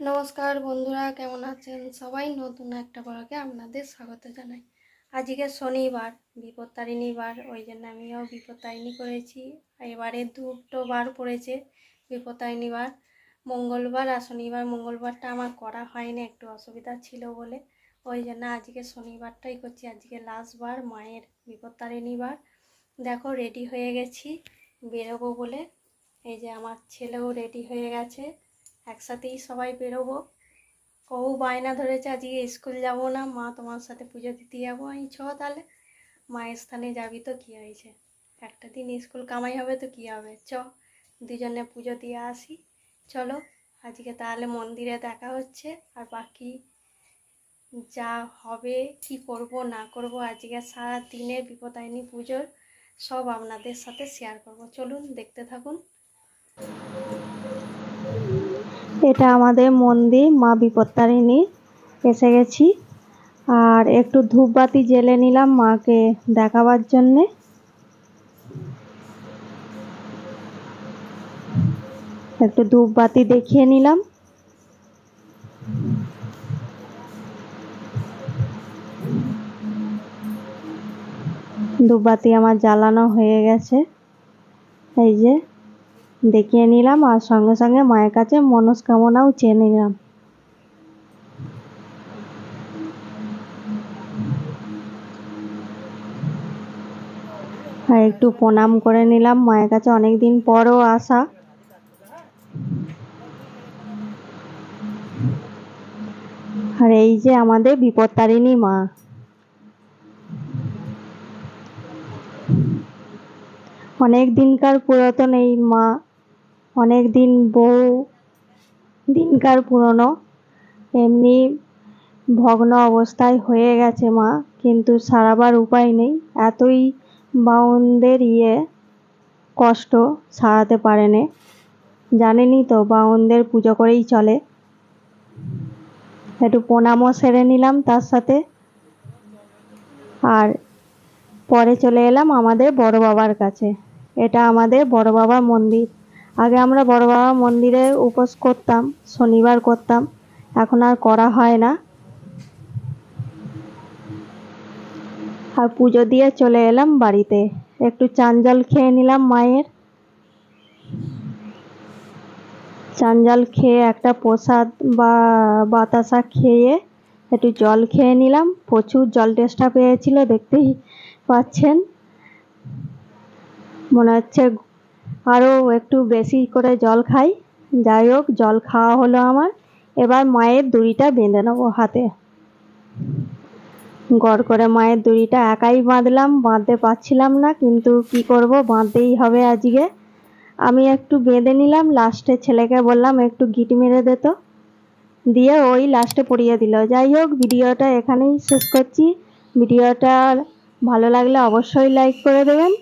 নমস্কার বন্ধুরা, কেমন আছেন? সবাই নতুন একটা ব্লগে আপনাদের স্বাগত জানাই। আজকে শনিবার, বিপত্তারিণী বার, ওই জন্য আমিও বিপত্তারিণী করেছি। এবারে দুটো বার পড়েছে বিপত্তারিণী বার। মঙ্গলবার আর শনিবার, মঙ্গলবারটা আমার করা হয়নি, একটু অসুবিধা ছিল বলে। ওই জন্য আজকে শনিবারটাই করছি। আজকে লাস্ট বার, মায়ের বিপত্তারিণী বার। দেখো রেডি হয়ে গেছি, বেরোবো বলে। এই যে আমার ছেলেও রেডি হয়ে গেছে। একসাথেই সবাই বেরোবো। ও বায়না ধরেছে, আজকে স্কুল যাব না, মা তোমার সাথে পুজো দিতে যাব। আমি, ছ তাহলে? মায়ের স্থানে যাবি তো কী হয়েছে? একটা দিন স্কুল কামাই হবে তো কী হবে? চ, দুজনে পুজো দিয়ে আসি। চলো, আজকে তাহলে মন্দিরে দেখা হচ্ছে। আর বাকি যা হবে, কি করব, না করব, আজকে সারা দিনের বিপদায়নী পুজোর সব আপনাদের সাথে শেয়ার করব। চলুন, দেখতে থাকুন। এটা আমাদের মন্দির মা বিপত্তারিণী এসে গেছি। আর একটু ধূপবাতি জেলে নিলাম মাকে দেখাবার জন্যে। একটু ধূপবাতি দেখিয়ে নিলাম। ধূপবাতি আমার জ্বালানো হয়ে গেছে। এই যে। দেখিয়ে নিলাম আর সঙ্গে সঙ্গে মায়ের কাছে মনস্কামনাও চেয়ে নিলাম। আর একটু প্রণাম করে নিলাম মায়ের কাছে অনেক দিন পরও আসা। আর এই যে আমাদের বিপত্তারিণী মা। অনেক দিনকার পুরাতন এই মা অনেক দিন বউ, দিনকার পুরনো, এমনি ভগ্ন অবস্থায় হয়ে গেছে মা, কিন্তু সারাবার উপায় নেই, এতই বাউনদের ইয়ে কষ্ট সারাতে পারেনি। জানেনই তো বাউনদের পুজো করেই চলে। একটু প্রণামও সেরে নিলাম তার সাথে। আর পরে চলে এলাম আমাদের বড় বাবার কাছে। এটা আমাদের বড় বাবার মন্দির। আগে আমরা বড় বাবা মন্দিরে উপোস করতাম, শনিবার করতাম, এখন আর করা হয় না। আর পুজো দিয়ে চলে এলাম বাড়িতে। একটু চান জল খেয়ে নিলাম মায়ের। চান জল খেয়ে একটা প্রসাদ বা বাতাসা খেয়ে একটু জল খেয়ে নিলাম। প্রচুর জল টেস্টা পেয়েছিল, দেখতেই পাচ্ছেন। মনে হচ্ছে আরও একটু বেশি করে জল খাই। যাই হোক, জল খাওয়া হলো আমার। এবার মায়ের দড়িটা বেঁধে নেব হাতে। গড় করে মায়ের দড়িটা একাই বাঁধলাম, বাঁধতে পারছিলাম না, কিন্তু কি করব, বাঁধতেই হবে আজকে। আমি একটু বেঁধে নিলাম লাস্টে ছেলেকে বললাম, একটু গিট মেরে দিত দিয়ে ওই লাস্টে পড়িয়ে দিল। যাই হোক, ভিডিওটা এখানেই শেষ করছি। ভিডিওটা ভালো লাগলে অবশ্যই লাইক করে দেবেন।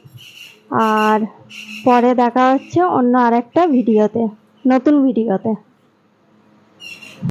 আর পরে দেখা হচ্ছে অন্য আরেকটা ভিডিওতে নতুন ভিডিওতে।